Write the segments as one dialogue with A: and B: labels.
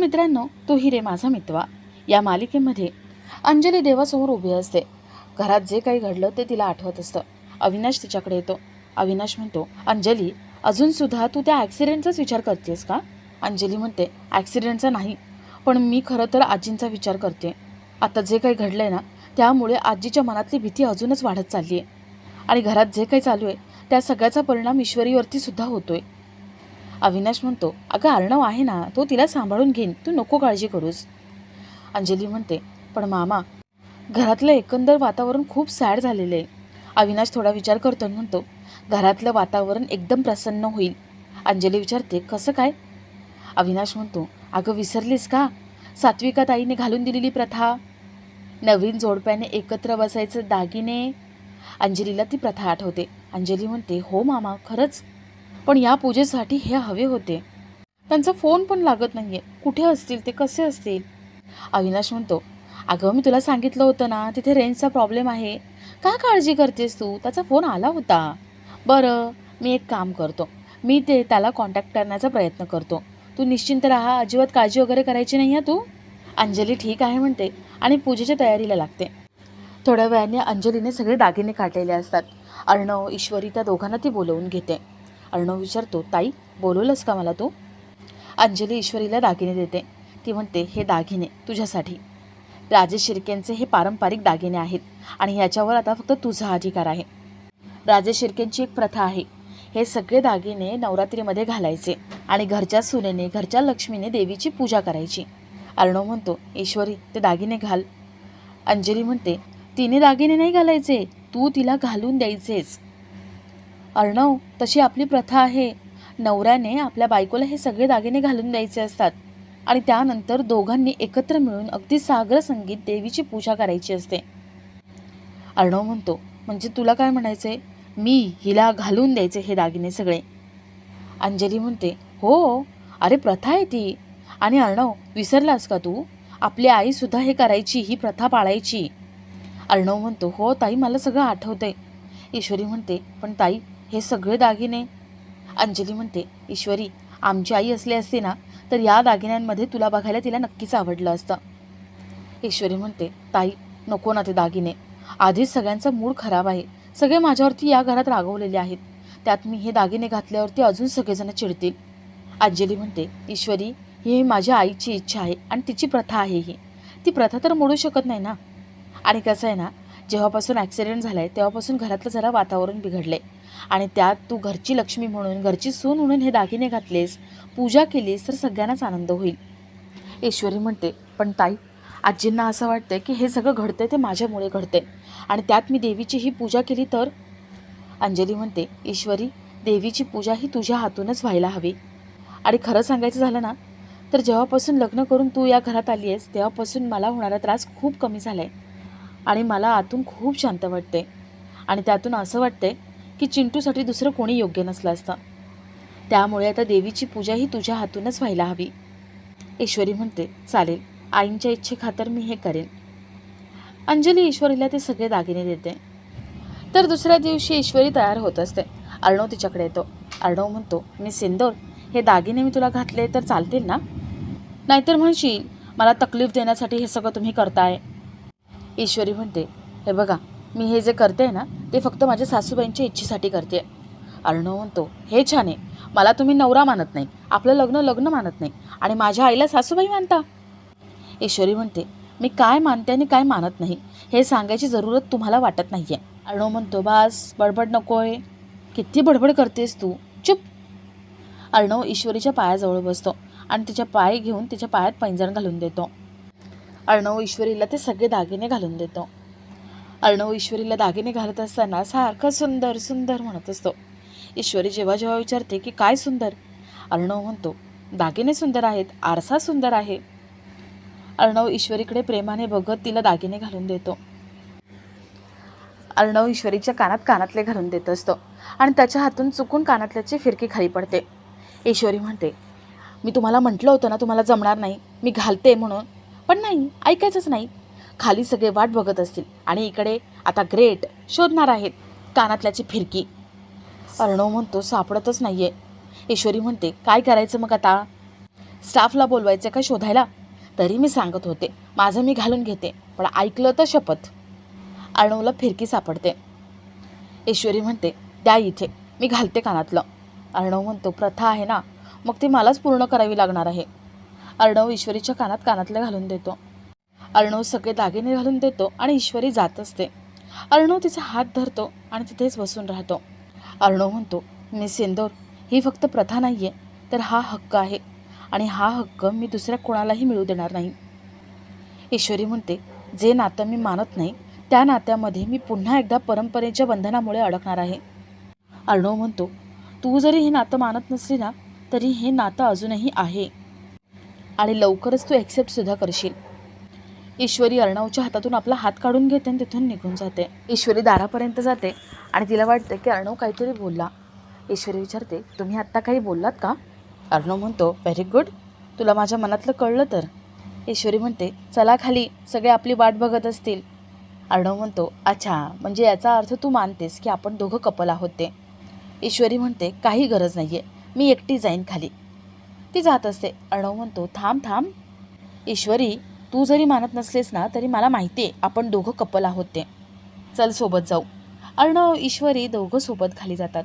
A: मित्रांनो तो हिरे माझा मितवा. या मालिकेमध्ये अंजली देवासमोर उभी असते. घरात जे काही घडलं ते तिला आठवत असतं. अविनाश तिच्याकडे येतो. अविनाश म्हणतो अंजली अजूनसुद्धा तू त्या ॲक्सिडेंटचाच विचार करतेस का? अंजली म्हणते ॲक्सिडेंटचा नाही पण मी खरं तर आजींचा विचार करते. आता जे काही घडलं आहे ना त्यामुळे आजीच्या मनातली भीती अजूनच वाढत चालली आहे आणि घरात जे काही चालू आहे त्या सगळ्याचा परिणाम ईश्वरीवरती सुद्धा होतोय. अविनाश म्हणतो अगं अर्णव आहे ना तो तिला सांभाळून घेईन तू नको काळजी करूस. अंजली म्हणते पण मामा घरातलं एकंदर वातावरण खूप सॅड झालेलं आहे. अविनाश थोडा विचार करतो आणि म्हणतो घरातलं वातावरण एकदम प्रसन्न होईल. अंजली विचारते कसं काय? अविनाश म्हणतो अगं विसरलीस का? सात्विका ताईने घालून दिलेली प्रथा. नवीन जोडप्याने एकत्र बसायचं दागिने. अंजलीला ती प्रथा आठवते. अंजली म्हणते हो मामा खरंच. पण या पूजेसाठी हे हवे होते. त्यांचा फोन पण लागत नाही आहे कुठे असतील ते कसे असतील? अविनाश म्हणतो अगं मी तुला सांगितलं होतं ना तिथे रेंजचा प्रॉब्लेम आहे. का काळजी करतेस तू? त्याचा फोन आला होता. बरं मी एक काम करतो. मी ते त्याला कॉन्टॅक्ट करण्याचा प्रयत्न करतो. तू निश्चिंत राहा अजिबात काळजी वगैरे करायची नाही आहे तू. अंजली ठीक आहे म्हणते आणि पूजेच्या तयारीला लागते. थोड्या वेळाने अंजलीने सगळे दागिने काढलेले असतात. अर्णव ईश्वरी त्या दोघांना ती बोलवून घेते. अर्णव विचारतो ताई बोलवलंस का मला तू? अंजली ईश्वरीला दागिने देते. ती म्हणते हे दागिने तुझ्यासाठी. राजेश शिर्केंचे हे पारंपरिक दागिने आहेत आणि याच्यावर आता फक्त तुझा अधिकार आहे. राजेश शिर्केंची एक प्रथा आहे. हे सगळे दागिने नवरात्रीमध्ये घालायचे आणि घरच्या सुनेने घरच्या लक्ष्मीने देवीची पूजा करायची. अर्णव म्हणतो ईश्वरी ते दागिने घाल. अंजली म्हणते तिने दागिने नाही घालायचे. तू तिला घालून द्यायचेच अर्णव तशी आपली प्रथा आहे. नवऱ्याने आपल्या बायकोला हे सगळे दागिने घालून द्यायचे असतात. आणि त्यानंतर दोघांनी एकत्र मिळून अगदी सागर संगीत देवीची पूजा करायची असते. अर्णव म्हणतो म्हणजे तुला काय म्हणायचंय? मी हिला घालून द्यायचे हे दागिने सगळे. अंजली म्हणते हो अरे प्रथा आहे ती. आणि अर्णव विसरलास का तू? आपली आईसुद्धा हे करायची ही प्रथा पाळायची. अर्णव म्हणतो हो ताई मला सगळं आठवतंय. ईश्वरी म्हणते पण ताई हे सगळे दागिने. अंजली म्हणते ईश्वरी आमची आई असली असती ना तर या दागिन्यांमध्ये तुला बघायला तिला नक्कीच आवडलं असतं. ईश्वरी म्हणते ताई नको ना ते दागिने. आधीच सगळ्यांचा मूड खराब आहे. सगळे माझ्यावरती या घरात रागवलेले आहेत. त्यात मी हे दागिने घातल्यावरती अजून सगळेजण चिडतील. अंजली म्हणते ईश्वरी ही माझ्या आईची इच्छा आहे आणि तिची प्रथा आहे ही. ती प्रथा तर मोडू शकत नाही ना? आणि कसं आहे ना जेव्हापासून ॲक्सिडेंट झाला आहे तेव्हापासून घरातलं जरा वातावरण बिघडलं आहे आणि त्यात तू घरची लक्ष्मी म्हणून घरची सून म्हणून हे दागिने घातलेस पूजा केलीस तर सगळ्यांनाच आनंद होईल. ईश्वरी म्हणते पण ताई आजींना असं वाटतं की हे सगळं घडतंय ते माझ्यामुळे घडते आणि त्यात मी देवीची ही पूजा केली तर? अंजली म्हणते ईश्वरी देवीची पूजा ही तुझ्या हातूनच व्हायला हवी. आणि खरं सांगायचं झालं ना तर जेव्हापासून लग्न करून तू या घरात आली आहेस तेव्हापासून मला होणारा त्रास खूप कमी झाला आहे आणि मला आतून खूप शांत वाटते आणि त्यातून असं वाटते की चिंटूसाठी दुसरं कोणी योग्य नसलं असतं. त्यामुळे आता देवीची पूजा ही तुझ्या हातूनच व्हायला हवी. ईश्वरी म्हणते चालेल आईंच्या इच्छेखातर मी हे करेन. अंजली ईश्वरीला ते सगळे दागिने देते. तर दुसऱ्या दिवशी ईश्वरी तयार होत असते. अर्णव तिच्याकडे येतो. अर्णव म्हणतो मी सिंदोर हे दागिने मी तुला घातले तर चालतील ना? नाहीतर म्हणशील मला तकलीफ देण्यासाठी हे सगळं तुम्ही करताय. ईश्वरी म्हणते हे बघा मी हे जे करते आहे ना ते फक्त माझ्या सासूबाईंच्या इच्छेसाठी करते आहे. अर्णव म्हणतो हे छान आहे. मला तुम्ही नवरा मानत नाही आपलं लग्न लग्न मानत नाही आणि माझ्या आईला सासूबाई मानता. ईश्वरी म्हणते मी काय मानते आणि काय मानत नाही हे सांगायची जरूरत तुम्हाला वाटत नाही आहे अर्णव म्हणतो बास बडबड नको आहे किती बडबड करतेस तू. चुप. अर्णव ईश्वरीच्या पायाजवळ बसतो आणि तिच्या पाय घेऊन तिच्या पायात पैंजण घालून देतो. अर्णव ईश्वरीला ते सगळे दागिने घालून देतो. अर्णव ईश्वरीला दागिने घालत असताना सारखं सुंदर सुंदर म्हणत असतो. ईश्वरी जेव्हा जेव्हा विचारते की काय सुंदर? अर्णव म्हणतो दागिने सुंदर आहेत आरसा सुंदर आहे. अर्णव ईश्वरीकडे प्रेमाने बघत तिला दागिने घालून देतो. अर्णव ईश्वरीच्या कानात कानातले घालून देत असतो आणि त्याच्या हातून चुकून कानातल्याची फिरकी खाली पडते. ईश्वरी म्हणते मी तुम्हाला म्हटलं होतं ना तुम्हाला जमणार नाही. मी घालते म्हणून. पण नाही ऐकायचंच नाही. खाली सगळे वाट बघत असतील. आणि इकडे आता ग्रेट शोधणार आहेत कानातल्याची फिरकी. अर्णव म्हणतो सापडतच नाही आहे ईश्वरी म्हणते काय करायचं मग आता? स्टाफला बोलवायचं का शोधायला? तरी मी सांगत होते माझं मी घालून घेते पण ऐकलं तर शपथ. अर्णवला फिरकी सापडते. ईश्वरी म्हणते द्या इथे मी घालते कानातलं. अर्णव म्हणतो प्रथा आहे ना मग ती मलाच पूर्ण करावी लागणार आहे. अर्णव ईश्वरीच्या कानात कानातलं घालून देतो. अर्णव सगळे दागिने घालून देतो आणि ईश्वरी जात असते. अर्णव तिचा हात धरतो आणि तिथेच बसून राहतो. अर्णव म्हणतो मी सिंदोर ही फक्त प्रथा नाही आहे तर हा हक्क आहे आणि हा हक्क मी दुसऱ्या कोणालाही मिळू देणार नाही. ईश्वरी म्हणते जे नातं मी मानत नाही त्या नात्यामध्ये मी पुन्हा एकदा परंपरेच्या बंधनामुळे अडकणार आहे. अर्णव म्हणतो तू जरी हे नातं मानत नसली ना तरी हे नातं अजूनही आहे आणि लवकरच तू ॲक्सेप्टसुद्धा करशील. ईश्वरी अर्णवच्या हातातून आपला हात काढून घेते आणि तिथून निघून जाते. ईश्वरी दारापर्यंत जाते आणि तिला वाटते की अर्णव काहीतरी बोलला. ईश्वरी विचारते तुम्ही आत्ता काही बोललात का? अर्णव म्हणतो व्हेरी गुड तुला माझ्या मनातलं कळलं तर. ईश्वरी म्हणते चला खाली सगळे आपली वाट बघत असतील. अर्णव म्हणतो अच्छा म्हणजे याचा अर्थ तू मानतेस की आपण दोघं कपल आहोत ते. ईश्वरी म्हणते काही गरज नाही आहे मी एकटी जाईन खाली. ती जात असते. अर्णव म्हणतो थांब थांब. ईश्वरी तू जरी मानत नसलेस ना तरी मला माहिती आहे आपण दोघं कपल आहोत ते. चल सोबत जाऊ. अर्णव ईश्वरी दोघं सोबत खाली जातात.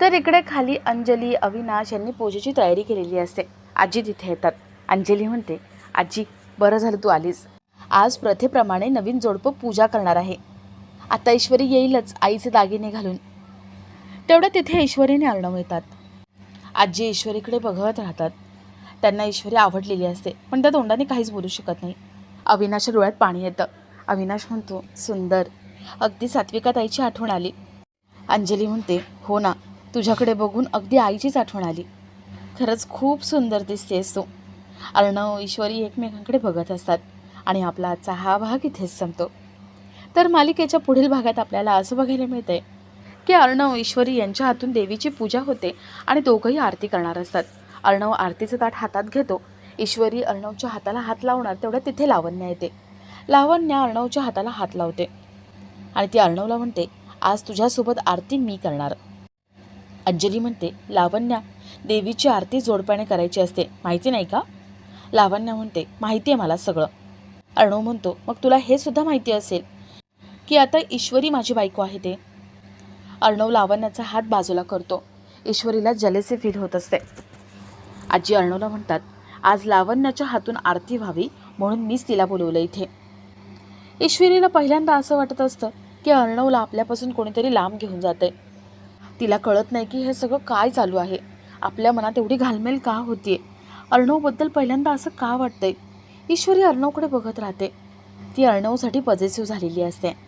A: तर इकडे खाली अंजली अविनाश यांनी पूजेची तयारी केलेली असते. आजी तिथे येतात. अंजली म्हणते आजी बरं झालं तू आलीस. आज प्रथेप्रमाणे नवीन जोडपं पूजा करणार आहे. आता ईश्वरी येईलच आईचे दागिने घालून. तेवढं तिथे ईश्वरीने अर्णव येतात आजी ईश्वरीकडे बघत राहतात. त्यांना ईश्वरी आवडलेली असते पण त्या तोंडाने काहीच बोलू शकत नाही. अविनाशच्या डोळ्यात पाणी येतं. अविनाश म्हणतो सुंदर अगदी सात्विका ताईची आठवण आली. अंजली म्हणते हो ना तुझ्याकडे बघून अगदी आईचीच आठवण आली. खरंच खूप सुंदर दिसतेस तू. अर्णव ईश्वरी एकमेकांकडे बघत असतात आणि आपला आजचा हा भाग इथेच संपतो. तर मालिकेच्या पुढील भागात आपल्याला असं बघायला मिळतंय की अर्णव ईश्वरी यांच्या हातून देवीची पूजा होते आणि दोघंही आरती करणार असतात. अर्णव आरतीचं ताट हातात घेतो. ईश्वरी अर्णवच्या हाताला हात लावणार तेवढ्या तिथे लावण्या येते. लावण्या अर्णवच्या हाताला हात लावते. आणि ती अर्णवला म्हणते आज तुझ्यासोबत आरती मी करणार. अंजली म्हणते लावण्या देवीची आरती जोडप्याने करायची असते. माहिती नाही का? लावण्या म्हणते माहिती आहे मला सगळं. अर्णव म्हणतो मग तुला हे सुद्धा माहिती असेल की आता ईश्वरी माझी बायको आहे ते. अर्णव लावण्याचा हात बाजूला करतो. ईश्वरीला जलेसे फील होत असते. आजी अर्णवला म्हणतात आज लावण्याच्या हातून आरती व्हावी म्हणून मीच तिला बोलवलं इथे. ईश्वरीला पहिल्यांदा असं वाटत असतं की अर्णवला आपल्यापासून कोणीतरी लांब घेऊन जाते तिला कळत नाही की हे सगळं काय चालू आहे. आपल्या मनात एवढी घालमेल का होतीये? अर्णवबद्दल पहिल्यांदा असं का वाटतंय? ईश्वरी अर्णवकडे बघत राहते. ती अर्णवसाठी पॉझिटिव्ह झालेली असते.